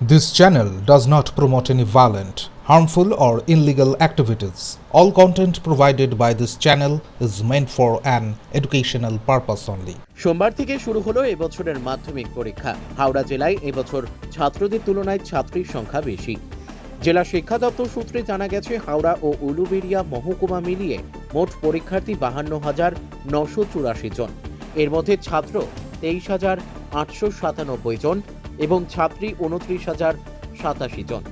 This channel does not promote any violent, harmful, or illegal activities. All content provided by this channel is meant for an educational purpose only. সোমবার থেকে শুরু হলো এবছরের মাধ্যমিক পরীক্ষা হাওড়া জেলায় এবছর ছাত্রদের তুলনায় ছাত্রীর সংখ্যা বেশি জেলা শিক্ষা দপ্তর সূত্রে জানা গেছে হাওড়া ও উলুবেড়িয়া মহকুমা মিলিয়ে মোট পরীক্ষার্থী বাহান্ন হাজার নশো চুরাশি জন এর মধ্যে ছাত্র তেইশ হাজার আটশো সাতানব্বই জন এবং ছাত্রী উনত্রিশ হাজার সাতাশি জন।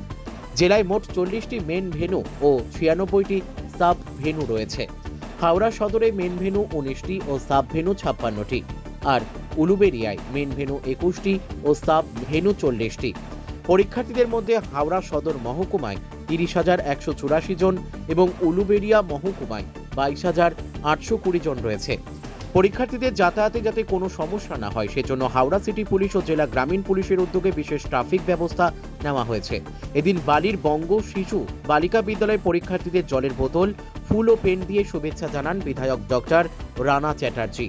জেলায় মোট চল্লিশটি মেন ভেনু ও ছিয়ানব্বইটি সাব ভেনু রয়েছে। হাওড়া সদরে মেন ভেনু উনিশটি ও সাব ভেনু ছাপ্পান্নটি। আর উলুবেরিয়ায় মেন ভেনু একুশটি ও সাব ভেনু চল্লিশটি। পরীক্ষার্থীদের মধ্যে হাওড়া সদর মহকুমায় তিরিশ হাজার একশো চুরাশি জন এবং উলুবেরিয়া মহকুমায় বাইশ হাজার আটশো কুড়ি জন রয়েছে। পরীক্ষার্থীদের যাতায়াতে যাতে কোনো সমস্যা না হয়, সেজন্য হাওড়া সিটি পুলিশ ও জেলা গ্রামীণ পুলিশের উদ্যোগে বিশেষ ট্রাফিক ব্যবস্থা নেওয়া হয়েছে। এদিন বালির বঙ্গ শিশু বালিকা বিদ্যালয় পরীক্ষার্থীদের জলের বোতল, ফুল ও পেন দিয়ে শুভেচ্ছা জানান বিধায়ক ডক্টর রানা চ্যাটার্জি।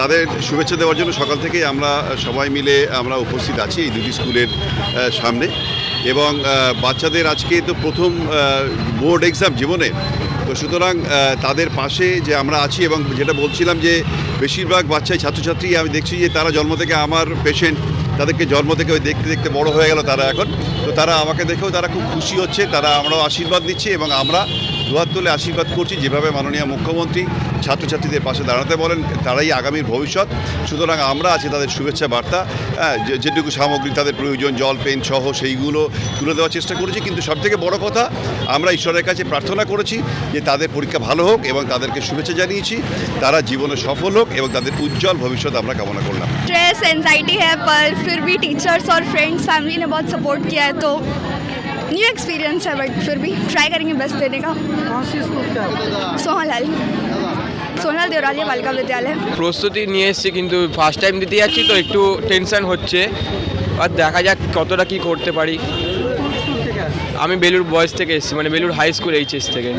তাদের শুভেচ্ছা দেওয়ার জন্য সকাল থেকে আমরা সবাই মিলে আমরা উপস্থিত আছি এই দুটি স্কুলের সামনে। এবং বাচ্চাদের আজকে তো প্রথম বোর্ড এক্সাম জীবনে তো সুতরাং তাদের পাশে যে আমরা আছি এবং যেটা বলছিলাম যে বেশিরভাগ বাচ্চাই ছাত্রছাত্রী, আমি দেখছি যে তারা জন্ম থেকে আমার পেশেন্ট তাদেরকে জন্ম থেকে ওই দেখতে দেখতে বড় হয়ে গেল তারা এখন। তো তারা আমাকে দেখেও তারা খুব খুশি হচ্ছে, তারা আমরাও আশীর্বাদ দিচ্ছি এবং আমরা দুহাত তুলে আশীর্বাদ করছি যেভাবে মাননীয় মুখ্যমন্ত্রী ছাত্রছাত্রীদের পাশে দাঁড়াতে বলেন তারাই আগামীর ভবিষ্যৎ সুতরাং আমরা আছি তাদের শুভেচ্ছা বার্তা হ্যাঁ, যে- যেটুকু সামগ্রী তাদের প্রয়োজন জল পেন সহ সেইগুলো তুলে দেওয়ার চেষ্টা করেছি কিন্তু সবথেকে বড় কথা আমরা ঈশ্বরের কাছে প্রার্থনা করেছি যে তাদের পরীক্ষা ভালো হোক এবং তাদেরকে শুভেচ্ছা জানিয়েছি তারা জীবনে সফল হোক এবং তাদের উজ্জ্বল ভবিষ্যৎ আমরা কামনা করলাম स्ट्रेस एनजाइटी है पर फिर भी टीचर्स और फ्रेंड्स फैमिली ने बहुत सपोर्ट किया है तो न्यू एक्सपीरियंस है बट फिर भी ट्राई करेंगे बेस्ट देने का सोहनलाल सोहनलाल देवराली बालिका विद्यालय প্রস্তুতি নিয়ে এসেছি কিন্তু ফার্স্ট টাইম দিতে যাচ্ছি তো একটু টেনশন হচ্ছে আর দেখা যাক কতটা কি করতে পারি আমি বেলুর বয়েজ থেকে এসেছি মানে বেলুর হাই স্কুল এইচএস থেকে